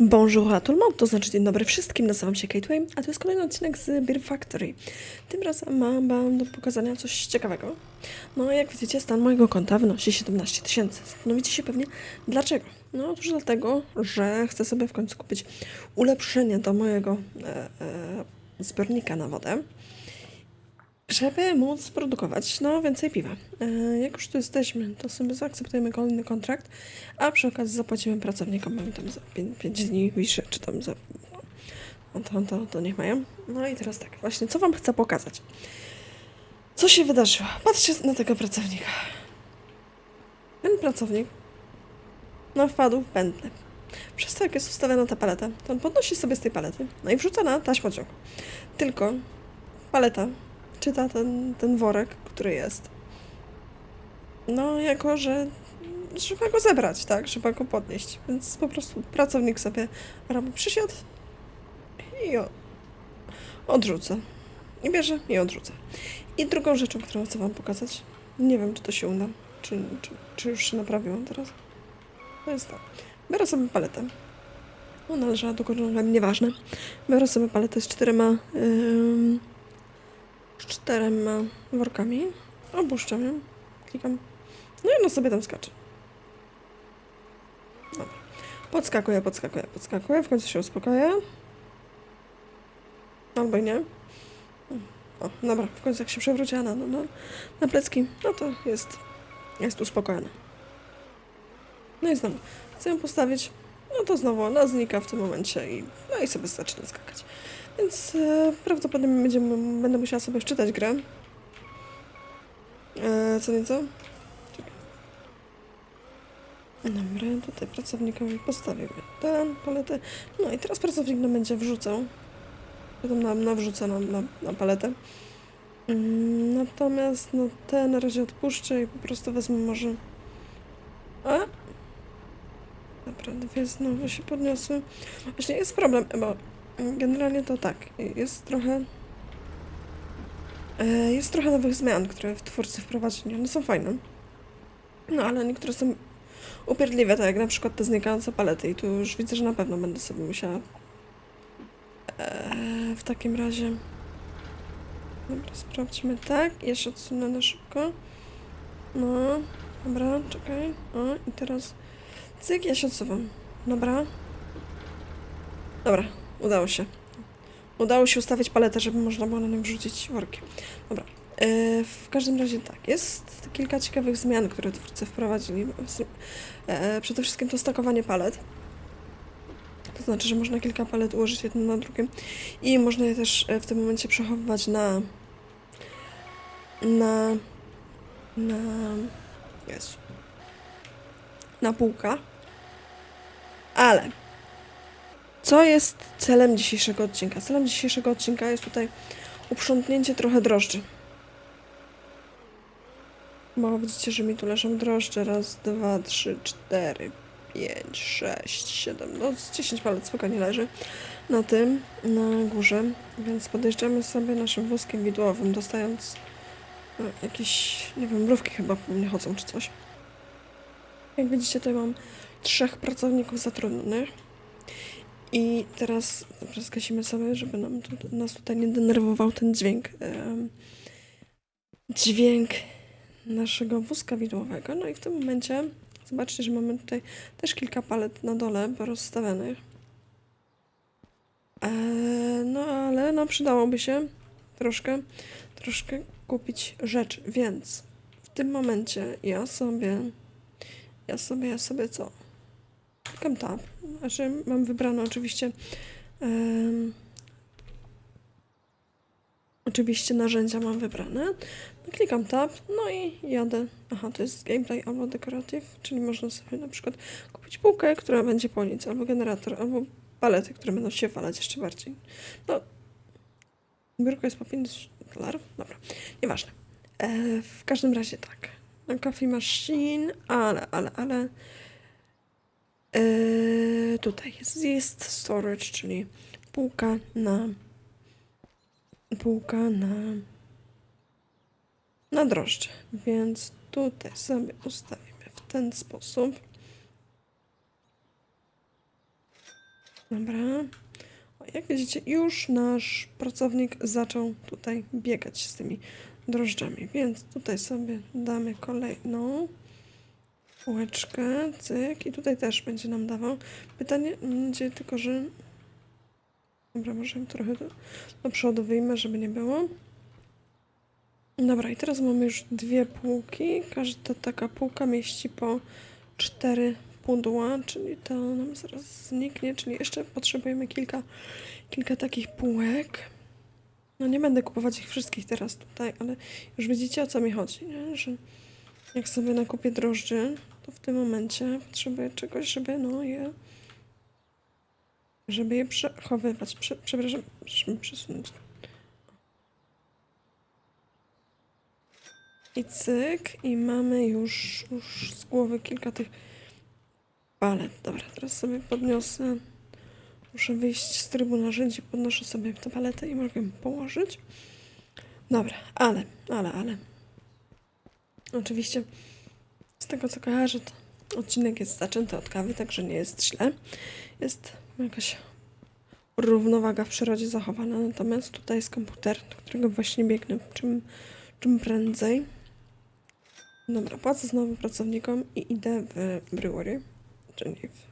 Bonjour à tout le monde, to znaczy dzień dobry wszystkim, nazywam się Kate Wayne, a to jest kolejny odcinek z Beer Factory. Tym razem mam wam do pokazania coś ciekawego. No jak widzicie, stan mojego konta wynosi 17 tysięcy. Zastanowicie się pewnie dlaczego. No otóż dlatego, że chcę sobie w końcu kupić ulepszenie do mojego e, e, zbiornika na wodę, żeby móc produkować no, więcej piwa. E, jak już tu jesteśmy, to sobie zaakceptujemy kolejny kontrakt, a przy okazji zapłacimy pracownikom tam za 5 dni wiszę, czy tam za... No to, to, to niech mają. No i teraz tak, właśnie, co wam chcę pokazać? Co się wydarzyło? Patrzcie na tego pracownika. Ten pracownik no wpadł w pętlę. Przez to, jak jest ustawiona ta paleta, to on podnosi sobie z tej palety, no i wrzuca na taśmociąg. Tylko paleta czyta ten, ten worek, który jest. No, jako że trzeba go zebrać, tak? Trzeba go podnieść. Więc po prostu pracownik sobie robi przysiad i o, odrzuca. I bierze i odrzuca. I drugą rzeczą, którą chcę Wam pokazać, nie wiem, czy to się uda, czy, czy, czy już się naprawiłam teraz. To jest to. Biorę sobie paletę. Ona leżała do góry, nieważne. Biorę sobie paletę z czterema, ym, z czterema workami. Opuszczam ją. Klikam. No i ona sobie tam skacze. Dobra. Podskakuje, podskakuje, podskakuje. W końcu się uspokaja. Albo i nie. O, dobra, w końcu jak się przewróciła na, na, na plecki, no to jest, jest uspokojona. No i znowu, chcę ją postawić, no to znowu ona znika w tym momencie i, no i sobie zaczyna skakać. Więc e, prawdopodobnie będę musiała sobie wczytać grę. E, co nieco? Dobra, tutaj pracownikowi postawimy ten paletę. No i teraz pracownik nam będzie wrzucał. Potem nam nawrzuca nam na, na paletę. Mm, Natomiast no te na razie odpuszczę i po prostu wezmę może... A? Dobra, dwie znowu się podniosły. Właśnie jest problem, bo generalnie to tak, jest trochę... e, Jest trochę nowych zmian, które twórcy wprowadzili. One są fajne. No ale niektóre są upierdliwe, tak jak na przykład te znikające palety. I tu już widzę, że na pewno będę sobie musiała Eee, w takim razie. Dobra, sprawdźmy tak. Jeszcze odsunę na szybko. No, dobra, czekaj. O, i teraz. Cyk, ja się odsuwam. Dobra. Dobra, udało się. Udało się ustawić paletę, żeby można było na nią wrzucić worki. Dobra. Eee, w każdym razie tak, jest kilka ciekawych zmian, które twórcy wprowadzili. Eee, przede wszystkim to stakowanie palet. To znaczy, że można kilka palet ułożyć jedno na drugim i można je też e, w tym momencie przechowywać na na na Jezu na półka. Ale co jest celem dzisiejszego odcinka? Celem dzisiejszego odcinka jest tutaj uprzątnięcie trochę drożdży. Bo widzicie, że mi tu leżą drożdże. Raz, dwa, trzy, cztery, 5, 6, 7, no z 10 palet spokojnie leży na tym, na górze, więc podjeżdżamy sobie naszym wózkiem widłowym, dostając no, jakieś, nie wiem, mrówki chyba po mnie chodzą czy coś. Jak widzicie, tutaj mam trzech pracowników zatrudnionych i teraz, teraz gasimy sobie, żeby nam tu, nas tutaj nie denerwował ten dźwięk, dźwięk naszego wózka widłowego. No i w tym momencie Zobaczcie, że mamy tutaj też kilka palet na dole porozstawionych. Eee, no ale no przydałoby się troszkę, troszkę kupić rzeczy, więc w tym momencie ja sobie, ja sobie, ja sobie co? Klikam tab. Znaczy mam wybrane oczywiście em, Oczywiście narzędzia mam wybrane. Klikam tab, no i jadę. Aha, to jest gameplay albo decorative, czyli można sobie na przykład kupić półkę, która będzie po nic, albo generator, albo palety, które będą się walać jeszcze bardziej. No, biurko jest po 5 dolarów? Dobra, nieważne. E, w każdym razie tak. Na coffee machine, ale, ale, ale e, tutaj jest, jest storage, czyli półka na półka na, na drożdże. Więc tutaj sobie ustawimy w ten sposób. Dobra. O, jak widzicie, już nasz pracownik zaczął tutaj biegać z tymi drożdżami, więc tutaj sobie damy kolejną półeczkę, cyk i tutaj też będzie nam dawał. Pytanie będzie tylko, że... Dobra, może trochę do, do przodu wyjmę, żeby nie było. Dobra, i teraz mamy już dwie półki. Każda taka półka mieści po cztery pudła, czyli to nam zaraz zniknie, czyli jeszcze potrzebujemy kilka, kilka takich półek. No nie będę kupować ich wszystkich teraz tutaj, ale już widzicie o co mi chodzi, nie? że jak sobie nakupię drożdży, to w tym momencie potrzebuję czegoś, żeby no je żeby je przechowywać. Prze, przepraszam, żeby przesunąć. I cyk, i mamy już, już z głowy kilka tych palet. Dobra, teraz sobie podniosę. Muszę wyjść z trybu narzędzi, podnoszę sobie tę paletę i mogę położyć. Dobra, ale, ale, ale. Oczywiście z tego co kojarzę, to odcinek jest zaczęty od kawy, także nie jest źle. Jest jakaś równowaga w przyrodzie zachowana, natomiast tutaj jest komputer, do którego właśnie biegnę czym, czym prędzej. Dobra, płacę znowu pracownikom i idę w brewery, czyli w...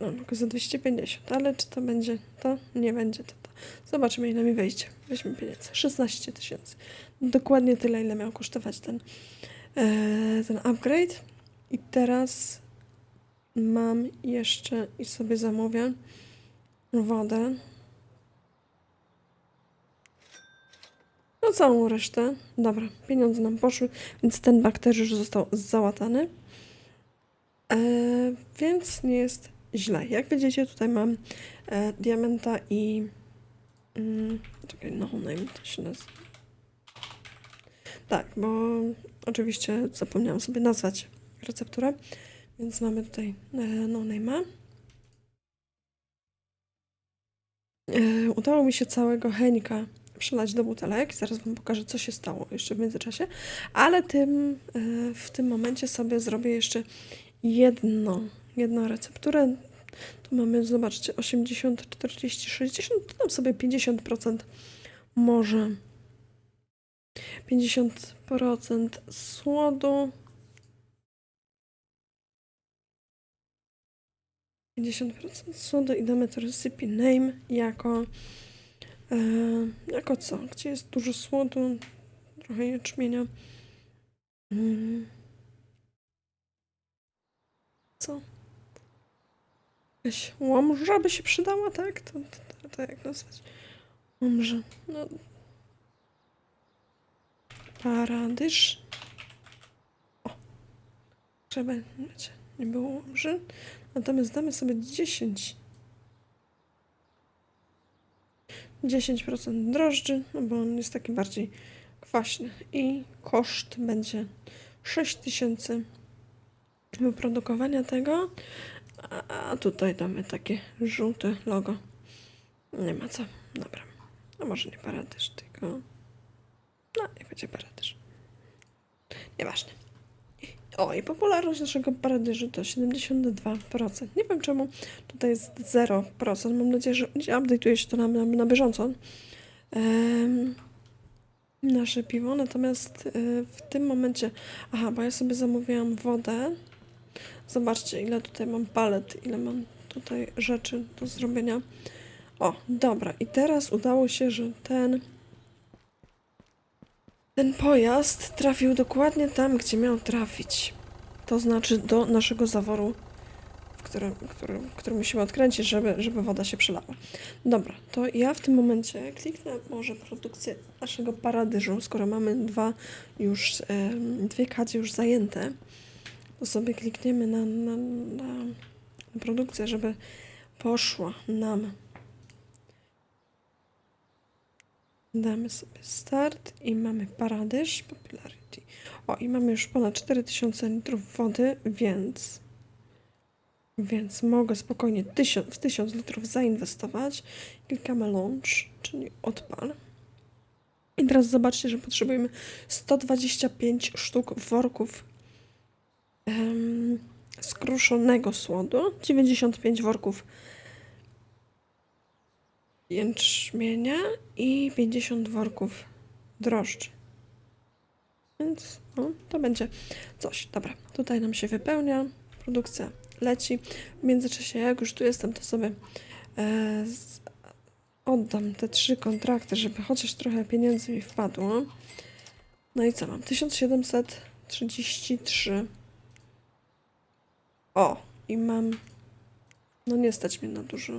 No, tylko za 250, ale czy to będzie to? Nie będzie to to. Zobaczymy ile mi wyjdzie. Weźmy pieniądze. 16 tysięcy. Dokładnie tyle, ile miał kosztować ten, ten upgrade. I teraz mam jeszcze i sobie zamówię wodę. No całą resztę. Dobra, pieniądze nam poszły, więc ten bak już został załatany. E, więc nie jest źle. Jak widzicie, tutaj mam e, diamenta i... Mm, czekaj, no name to się nazywa. Tak, bo oczywiście zapomniałam sobie nazwać recepturę, więc mamy tutaj e, no name'a. E, udało mi się całego Henika przelać do butelek. Zaraz Wam pokażę, co się stało jeszcze w międzyczasie. Ale tym, e, w tym momencie sobie zrobię jeszcze jedno, jedną recepturę. Tu mamy, zobaczcie, 80, 40, 60, to tam sobie 50% może 50% słodu. 50% słodu i damy to recipe name jako e, jako co? Gdzie jest dużo słodu, trochę jęczmienia. Mm. Co? Jakaś łomża by się przydała, tak? To, to, to, to jak nazwać? Łomża. No. Paradyż. O. Żeby nie było łomży. Natomiast damy sobie 10. 10% drożdży, no bo on jest taki bardziej kwaśny. I koszt będzie 6000 wyprodukowania tego. A, a tutaj damy takie żółte logo. Nie ma co. Dobra. No może nie paradyż, tylko... No, nie będzie paradyż. Nieważne. O, i popularność naszego paradyżu to 72%. Nie wiem czemu tutaj jest 0%. Mam nadzieję, że update'uje się to na, na, na bieżąco. Um, nasze piwo, natomiast y, w tym momencie, aha, bo ja sobie zamówiłam wodę. Zobaczcie, ile tutaj mam palet, ile mam tutaj rzeczy do zrobienia. O, dobra, i teraz udało się, że ten ten pojazd trafił dokładnie tam, gdzie miał trafić. To znaczy do naszego zaworu, w którym, którym, który musimy odkręcić, żeby, żeby woda się przelała. Dobra, to ja w tym momencie kliknę może produkcję naszego paradyżu, skoro mamy dwa już, dwie kadzie już zajęte, to sobie klikniemy na, na, na produkcję, żeby poszła nam Damy sobie start i mamy paradyż, popularity. O, i mamy już ponad 4000 litrów wody, więc więc mogę spokojnie tysiąc, w 1000 litrów zainwestować. Klikamy launch, czyli odpal. I teraz zobaczcie, że potrzebujemy 125 sztuk worków um, skruszonego słodu, 95 worków jęczmienia i 50 worków drożdży. Więc no, to będzie coś. Dobra, tutaj nam się wypełnia, produkcja leci. W międzyczasie, jak już tu jestem, to sobie e, z, oddam te trzy kontrakty, żeby chociaż trochę pieniędzy mi wpadło. No i co mam? 1733. O, i mam. No nie stać mnie na dużo.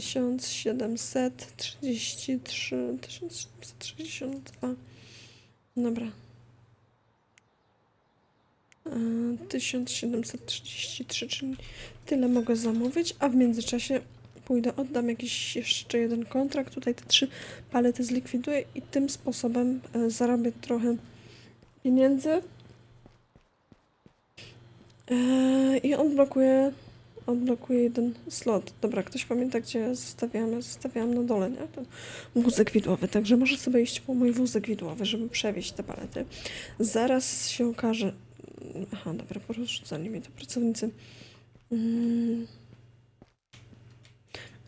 1733, 1762. Dobra. E, 1733, czyli tyle mogę zamówić, a w międzyczasie pójdę, oddam jakiś jeszcze jeden kontrakt. Tutaj te trzy palety zlikwiduję i tym sposobem e, zarobię trochę pieniędzy. E, I odblokuję, odblokuję jeden slot. Dobra, ktoś pamięta, gdzie zostawiałam? Ja zostawiałam na dole, nie? Ten wózek widłowy, także może sobie iść po mój wózek widłowy, żeby przewieźć te palety. Zaraz się okaże... Aha, dobra, porozrzucali mi to pracownicy. Mm.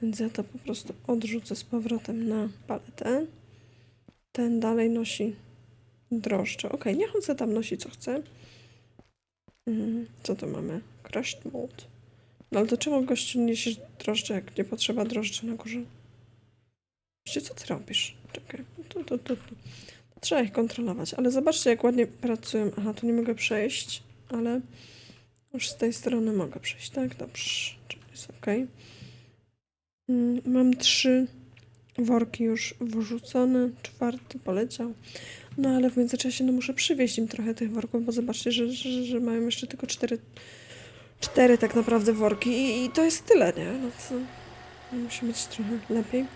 Więc ja to po prostu odrzucę z powrotem na paletę. Ten dalej nosi drożdże. Ok, niech on tam nosi co chce. Mhm. Co tu mamy? Crushed mold. No ale to czemu gościu niesiesz drożdże, jak nie potrzeba drożdży na górze? Gościu, co ty robisz? Czekaj. Tu, tu, tu, tu. Trzeba ich kontrolować, ale zobaczcie, jak ładnie pracują. Aha, tu nie mogę przejść, ale już z tej strony mogę przejść. Tak, dobrze. Czyli jest ok. Mm, Mam trzy worki już wyrzucone, czwarty poleciał. No ale w międzyczasie no, muszę przywieźć im trochę tych worków, bo zobaczcie, że, że, że mają jeszcze tylko cztery, cztery tak naprawdę worki i, i to jest tyle, nie? No? No, musi być trochę lepiej,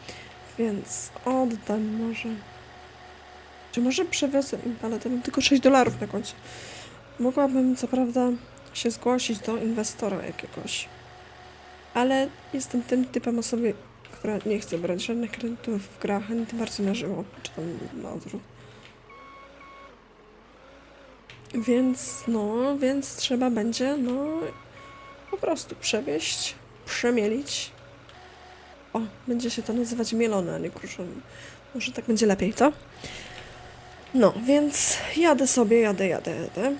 więc oddam może. Czy może przewiozę im paletę? Mam tylko 6 dolarów na koncie. Mogłabym co prawda się zgłosić do inwestora jakiegoś, ale jestem tym typem osoby, która nie chce brać żadnych kredytów w grach, ani tym bardziej na żywo, czy tam na odwrót. Więc no, więc trzeba będzie, no, po prostu przewieźć, przemielić. O, będzie się to nazywać mielone, a nie kruszone. Może tak będzie lepiej, co? No, więc jadę sobie, jadę, jadę, jadę.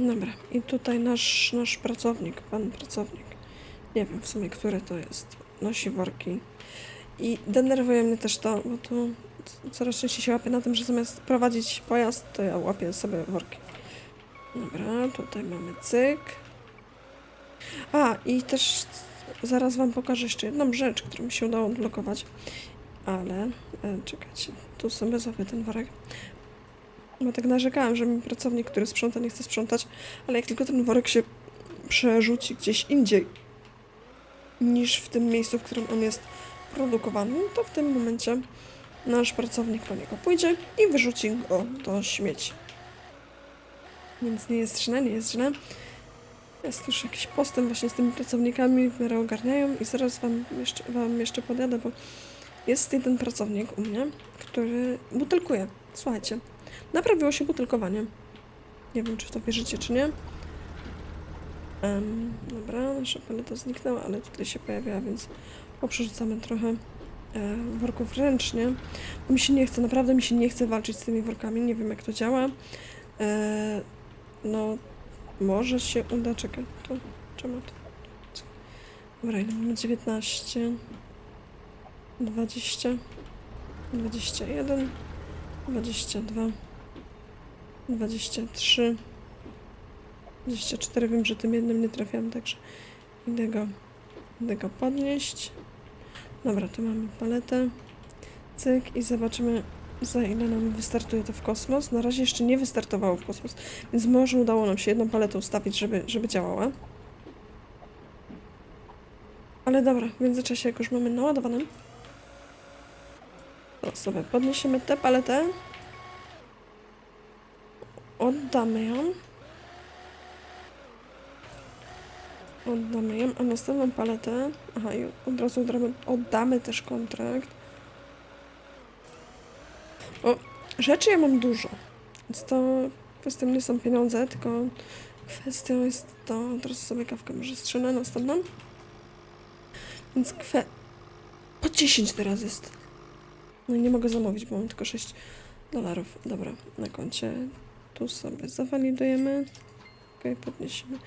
Dobra, i tutaj nasz, nasz pracownik, pan pracownik, nie wiem w sumie, który to jest, nosi worki. I denerwuje mnie też to, bo tu coraz częściej się łapię na tym, że zamiast prowadzić pojazd, to ja łapię sobie worki. Dobra, tutaj mamy cyk. A, i też zaraz Wam pokażę jeszcze jedną rzecz, którą mi się udało odblokować. Ale, e, czekajcie, tu sobie zrobię ten worek. Bo tak narzekałam, że mi pracownik, który sprząta, nie chce sprzątać, ale jak tylko ten worek się przerzuci gdzieś indziej niż w tym miejscu, w którym on jest produkowany, to w tym momencie nasz pracownik po niego pójdzie i wyrzuci go do śmieci. Więc nie jest źle, nie jest źle. Jest już jakiś postęp właśnie z tymi pracownikami, w miarę ogarniają i zaraz wam jeszcze, wam jeszcze podjadę, bo jest jeden pracownik u mnie, który butelkuje. Słuchajcie, naprawiło się butelkowanie. Nie wiem, czy w to wierzycie, czy nie. Em, dobra, nasza paleta zniknęła, ale tutaj się pojawiła, więc poprzerzucamy trochę e, worków ręcznie. Bo mi się nie chce, naprawdę mi się nie chce walczyć z tymi workami. Nie wiem, jak to działa. E, no, może się uda. Czekaj, to czemu to? Dobra, ile mamy? 19, 20, 21, 22, 23, 24. Wiem, że tym jednym nie trafiam, także idę go, idę go podnieść. Dobra, tu mamy paletę. Cyk i zobaczymy za ile nam wystartuje to w kosmos. Na razie jeszcze nie wystartowało w kosmos, więc może udało nam się jedną paletę ustawić, żeby, żeby działała. Ale dobra, w międzyczasie jak już mamy naładowaną, to sobie podniesiemy tę paletę. Oddamy ją. Oddamy ją, a następną paletę... Aha, i od razu oddamy, oddamy też kontrakt. Bo rzeczy ja mam dużo, więc to kwestia nie są pieniądze, tylko Kwestią jest to, teraz sobie kawkę może strzelę następną. Więc kwe... Po 10 teraz jest. No i nie mogę zamówić, bo mam tylko 6 dolarów. Dobra, na koncie tu sobie zawalidujemy. Okej, podniesiemy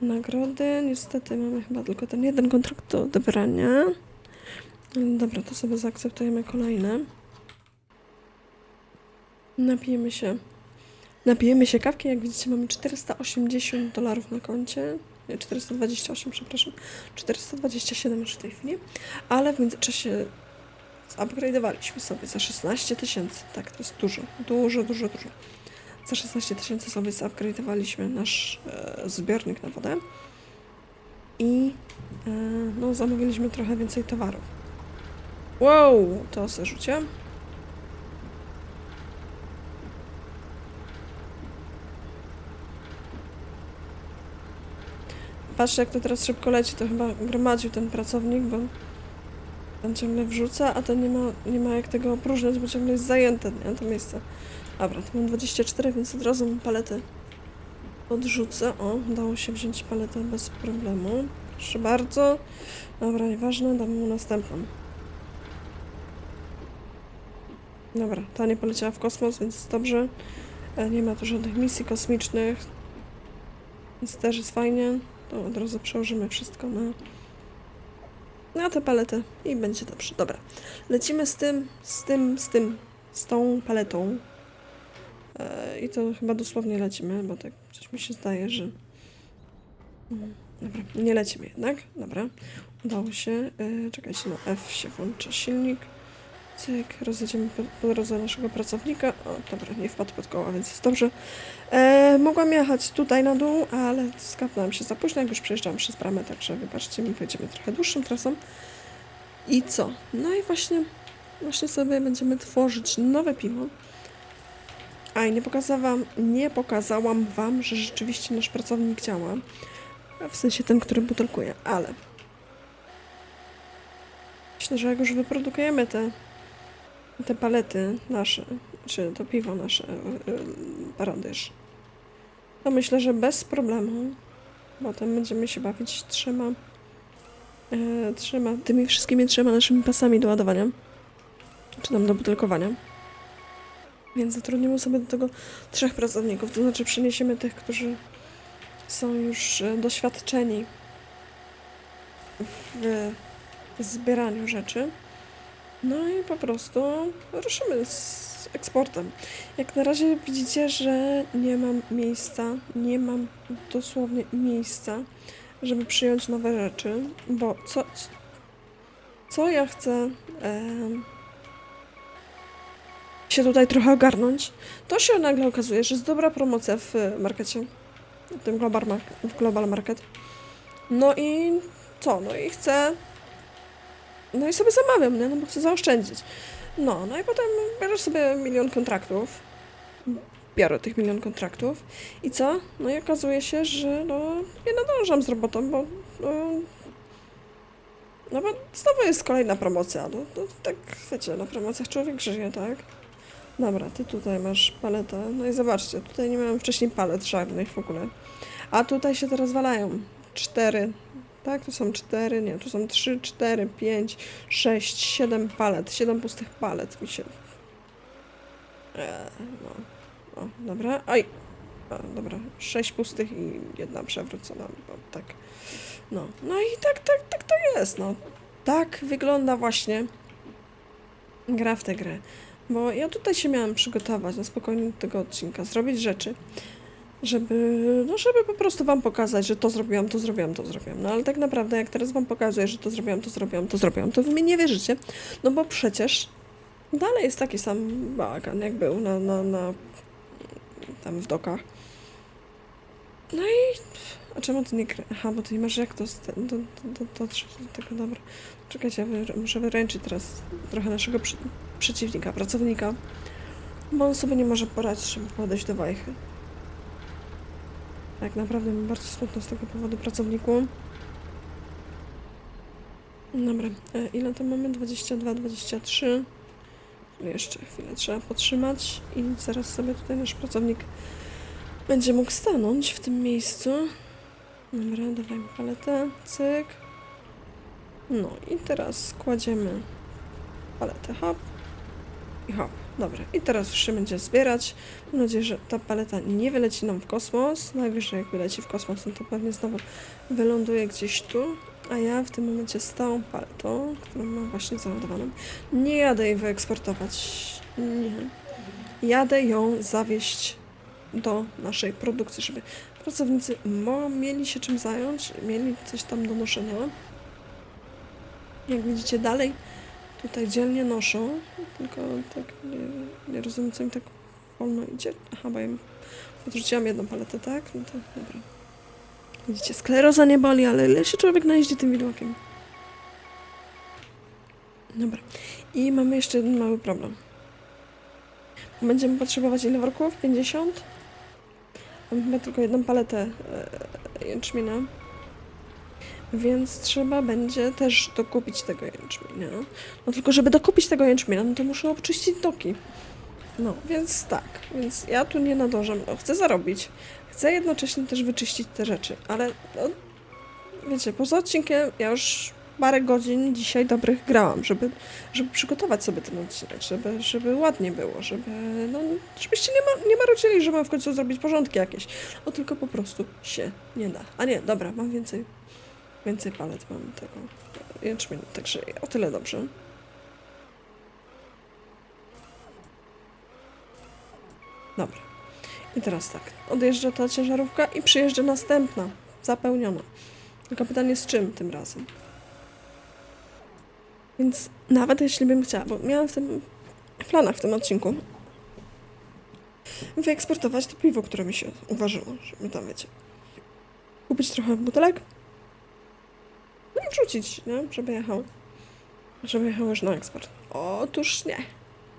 nagrody. Niestety mamy chyba tylko ten jeden kontrakt do odebrania. Dobra, to sobie zaakceptujemy kolejne. Napijemy się. Napijemy się kawki. Jak widzicie, mamy 480 dolarów na koncie. Nie, 428, przepraszam. 427 już w tej chwili. Ale w międzyczasie upgrade'owaliśmy sobie za 16 tysięcy. Tak, to jest dużo. Dużo, dużo, dużo. Za 16 tysięcy sobie zupgrade'owaliśmy nasz e, zbiornik na wodę. I e, no, zamówiliśmy trochę więcej towarów. Wow, to se rzucie. Patrzcie, jak to teraz szybko leci, to chyba gromadził ten pracownik, bo on ciągle wrzuca, a to nie ma, nie ma jak tego opróżniać, bo ciągle jest zajęte, nie, to miejsce. Dobra, to mam 24, więc od razu paletę odrzucę. O, udało się wziąć paletę bez problemu. Proszę bardzo. Dobra, nieważne, damy mu następną. Dobra, ta nie poleciała w kosmos, więc jest dobrze. E, Nie ma tu żadnych misji kosmicznych, więc też jest fajnie. To od razu przełożymy wszystko na, na tę paletę i będzie dobrze. Dobra, lecimy z tym, z tym, z tym, z tą paletą. E, I to chyba dosłownie lecimy, bo tak coś mi się zdaje, że... Mm, Dobra, nie lecimy jednak. Dobra, udało się. E, Czekajcie, na F się włącza silnik. Cyk, rozjedziemy po, drodze naszego pracownika. O, dobra, nie wpadł pod koła, więc jest dobrze. E, mogłam jechać tutaj na dół, ale skapnąłem się za późno, jak już przejeżdżałam przez bramę, także wybaczcie mi, pojedziemy trochę dłuższą trasą. I co? No i właśnie, właśnie sobie będziemy tworzyć nowe piwo. A i nie pokazałam, nie pokazałam wam, że rzeczywiście nasz pracownik działa. W sensie ten, który butelkuje, ale myślę, że jak już wyprodukujemy te, te palety nasze, czy to piwo nasze, yy, paradyż, to myślę, że bez problemu potem będziemy się bawić trzema, yy, trzema, tymi wszystkimi trzema naszymi pasami do ładowania, czy tam do butelkowania. Więc zatrudnimy sobie do tego trzech pracowników, to znaczy przeniesiemy tych, którzy są już e, doświadczeni w zbieraniu rzeczy. No i po prostu ruszymy z eksportem. Jak na razie widzicie, że nie mam miejsca, nie mam dosłownie miejsca, żeby przyjąć nowe rzeczy, bo co, co ja chcę em, się tutaj trochę ogarnąć, to się nagle okazuje, że jest dobra promocja w markecie, w tym Global, w Global Market. No i co? No i chcę. No i sobie zamawiam, nie? No bo chcę zaoszczędzić. No, no i potem bierzesz sobie milion kontraktów. Biorę tych milion kontraktów. I co? No i okazuje się, że no nie nadążam z robotą, bo no, no bo znowu jest kolejna promocja. No, no tak, wiecie, na promocjach człowiek żyje, tak? Dobra, ty tutaj masz paletę. No i zobaczcie, tutaj nie miałem wcześniej palet żadnych w ogóle. A tutaj się teraz walają. Cztery. Tak, tu są cztery, nie, tu są trzy, cztery, pięć, sześć, siedem palet. Siedem pustych palet mi się... Eee, no. O, dobra. Oj! A, dobra, sześć pustych i jedna przewrócona, bo tak. No, no i tak, tak, tak to jest, no. Tak wygląda właśnie gra w tę grę. Bo ja tutaj się miałam przygotować na spokojnie do tego odcinka, zrobić rzeczy, żeby, no żeby po prostu wam pokazać, że to zrobiłam, to zrobiłam, to zrobiłam. No ale tak naprawdę jak teraz wam pokazuję, że to zrobiłam, to zrobiłam, to zrobiłam, to wy mi nie wierzycie. No bo przecież dalej jest taki sam bałagan, jak był na, na, na tam w dokach. No i a czemu ty nie. Aha, bo ty nie masz jak to do, do, do, dotrzeć do tego, dobra. Czekajcie, ja wy, muszę wyręczyć teraz trochę naszego przy, przeciwnika, pracownika, bo on sobie nie może poradzić, żeby podejść do wajchy. Tak naprawdę mi bardzo smutno z tego powodu pracowniku. Dobra, e, ile to mamy? 22, 23. Jeszcze chwilę trzeba potrzymać i zaraz sobie tutaj nasz pracownik będzie mógł stanąć w tym miejscu. Dobra, dawajmy paletę, cyk. No i teraz kładziemy paletę, hop i hop. Dobra, i teraz już się będzie zbierać. Mam nadzieję, że ta paleta nie wyleci nam w kosmos. Najwyżej jak wyleci w kosmos, no to pewnie znowu wyląduje gdzieś tu. A ja w tym momencie z tą paletą, którą mam właśnie załadowaną, nie jadę jej wyeksportować. Nie. Jadę ją zawieść do naszej produkcji, żeby pracownicy mieli się czym zająć, mieli coś tam do noszenia. Jak widzicie dalej, tutaj dzielnie noszą, tylko tak nie, nie rozumiem, co im tak wolno idzie. Aha, bo ja im podrzuciłam jedną paletę, tak? No to dobra. Widzicie, skleroza nie boli, ale ile się człowiek najeździ tym widłokiem. Dobra. I mamy jeszcze jeden mały problem. Będziemy potrzebować ile worków? 50? Mam chyba tylko jedną paletę e, jęczmienia. Więc trzeba będzie też dokupić tego jęczmienia. No tylko, żeby dokupić tego jęczmienia, no to muszę obczyścić doki. No, więc tak. Więc ja tu nie nadążam. No, chcę zarobić. Chcę jednocześnie też wyczyścić te rzeczy, ale no, wiecie, poza odcinkiem ja już parę godzin dzisiaj dobrych grałam, żeby, żeby przygotować sobie ten odcinek, żeby, żeby ładnie było, żeby, no, żebyście nie, ma, nie marudzili, że mam w końcu zrobić porządki jakieś. O, tylko po prostu się nie da. A nie, dobra, mam więcej, więcej palet, mam tego jęczmienia, także o tyle dobrze. Dobra. I teraz tak, odjeżdża ta ciężarówka i przyjeżdża następna, zapełniona. Tylko pytanie z czym tym razem? Więc nawet jeśli bym chciała, bo miałam w tym w planach w tym odcinku wyeksportować to piwo, które mi się uważyło, żeby tam wiecie. Kupić trochę butelek, wrzucić, nie? Żeby jechał. Żeby jechał już na eksport. Otóż nie.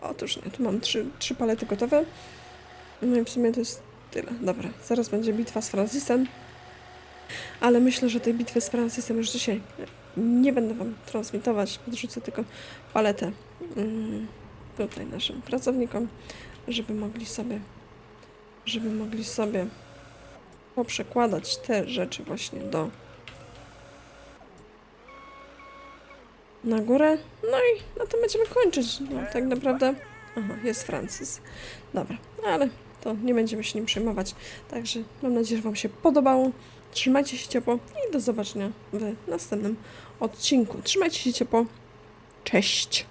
Otóż nie. Tu mam trzy, trzy palety gotowe. No i w sumie to jest tyle. Dobra, zaraz będzie bitwa z Francisem. Ale myślę, że tej bitwy z Francisem już dzisiaj nie będę Wam transmitować. Podrzucę tylko paletę mm, tutaj naszym pracownikom, żeby mogli sobie żeby mogli sobie poprzekładać te rzeczy właśnie do na górę. No i na tym będziemy kończyć. No, tak naprawdę. Aha, jest Francis. Dobra, ale to nie będziemy się nim przejmować. Także mam nadzieję, że Wam się podobało. Trzymajcie się ciepło i do zobaczenia w następnym odcinku. Trzymajcie się ciepło. Cześć!